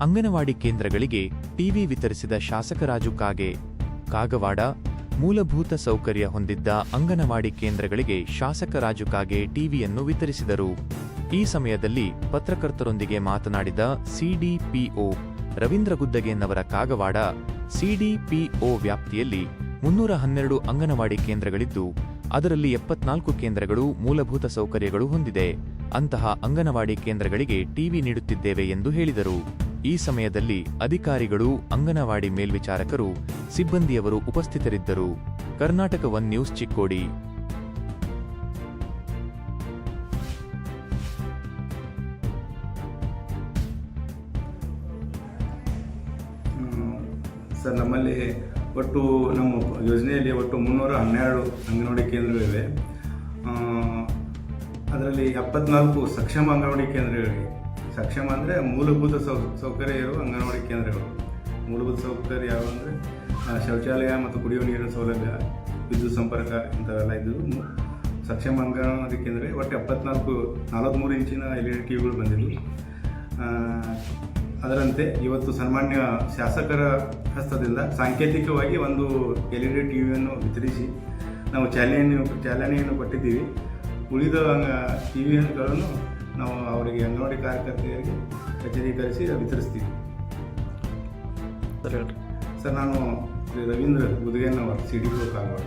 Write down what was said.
ಅಂಗನವಾಡಿ ಕೇಂದ್ರಗಳಿಗೆ ಟಿವಿ ವಿತರಿಸಿದ ಶಾಸಕ ರಾಜು ಕಾಗೆ. ಕಾಗವಾಡ, ಮೂಲಭೂತ ಸೌಕರ್ಯ ಹೊಂದಿದ್ದ ಅಂಗನವಾಡಿ ಕೇಂದ್ರಗಳಿಗೆ ಶಾಸಕ ರಾಜು ಕಾಗೆ ಟಿವಿಯನ್ನು ವಿತರಿಸಿದರು. ಈ ಸಮಯದಲ್ಲಿ ಪತ್ರಕರ್ತರೊಂದಿಗೆ ಮಾತನಾಡಿದ ಸಿಡಿಪಿಒ ರವೀಂದ್ರ ಗುದ್ದಗೇನ್ನವರ ಕಾಗವಾಡ ಸಿಡಿಪಿಒ ವ್ಯಾಪ್ತಿಯಲ್ಲಿ ಮುನ್ನೂರ ಹನ್ನೆರಡು ಅಂಗನವಾಡಿ ಕೇಂದ್ರಗಳಿದ್ದು, ಅದರಲ್ಲಿ ಎಪ್ಪತ್ನಾಲ್ಕು ಕೇಂದ್ರಗಳು ಮೂಲಭೂತ ಸೌಕರ್ಯಗಳು ಹೊಂದಿದೆ. ಅಂತಹ ಅಂಗನವಾಡಿ ಕೇಂದ್ರಗಳಿಗೆ ಟಿವಿ ನೀಡುತ್ತಿದ್ದೇವೆ ಎಂದು ಹೇಳಿದರು. ಈ ಸಮಯದಲ್ಲಿ ಅಧಿಕಾರಿಗಳು, ಅಂಗನವಾಡಿ ಮೇಲ್ವಿಚಾರಕರು, ಸಿಬ್ಬಂದಿಯವರು ಉಪಸ್ಥಿತರಿದ್ದರು. Karnataka one news Chikkodi. Sir, ನಮ್ಮಲ್ಲಿ ಒಟ್ಟು ನಮ್ಮ ಯೋಜನೆಯಲ್ಲಿ ಒಟ್ಟು ಮುನ್ನೂರ ಹನ್ನೆರಡು ಅಂಗನವಾಡಿ ಕೇಂದ್ರಗಳಿವೆ. ಅದರಲ್ಲಿ ಎಪ್ಪತ್ನಾಲ್ಕು ಸಕ್ಷಮ ಅಂಗನವಾಡಿ ಕೇಂದ್ರಗಳಿವೆ. ಸಕ್ಷಮ ಅಂದರೆ ಮೂಲಭೂತ ಸೌ ಸೌಕರ್ಯ ಇರುವ ಅಂಗನವಾಡಿ ಕೇಂದ್ರಗಳು. ಮೂಲಭೂತ ಸೌಕರ್ಯ ಯಾವುದು ಅಂದರೆ ಶೌಚಾಲಯ ಮತ್ತು ಕುಡಿಯುವ ನೀರಿನ ಸೌಲಭ್ಯ ವಿದ್ಯುತ್ ಸಂಪರ್ಕ ಇಂಥವೆಲ್ಲ ಇದ್ದು ಸಕ್ಷಮ ಅಂಗನವಾಡಿ ಕೇಂದ್ರ ಒಟ್ಟು ಎಪ್ಪತ್ನಾಲ್ಕು ನಲವತ್ತ್ಮೂರು ಇಂಚಿನ ಎಲ್ ಇ ಡಿ ಟಿವಿಗಳು ಬಂದಿದ್ದು ಆ, ಅದರಂತೆ ಇವತ್ತು ಸನ್ಮಾನ್ಯ ಶಾಸಕರ ಹಸ್ತದಿಂದ ಸಾಂಕೇತಿಕವಾಗಿ ಒಂದು ಎಲ್ ಇ ಡಿ ಟಿ ವಿಯನ್ನು ವಿತರಿಸಿ ನಾವು ಚಾಲನೆಯನ್ನು ಚಾಲನೆಯನ್ನು ಕೊಟ್ಟಿದ್ದೀವಿ. ಉಳಿದ ಟಿ ವಿಗಳನ್ನು ನಾವು ಅವರಿಗೆ ಅಂಗನವಾಡಿ ಕಾರ್ಯಕರ್ತೆಯರಿಗೆ ಕಚೇರೀಕರಿಸಿ ವಿತರಿಸ್ತೀವಿ. ಸರ್ ನಾನು ಶ್ರೀ ರವೀಂದ್ರ ಗುದಿಗೆನ್ನವರ್ ಸಿ ಡಿ ಕಾಗವಾಡ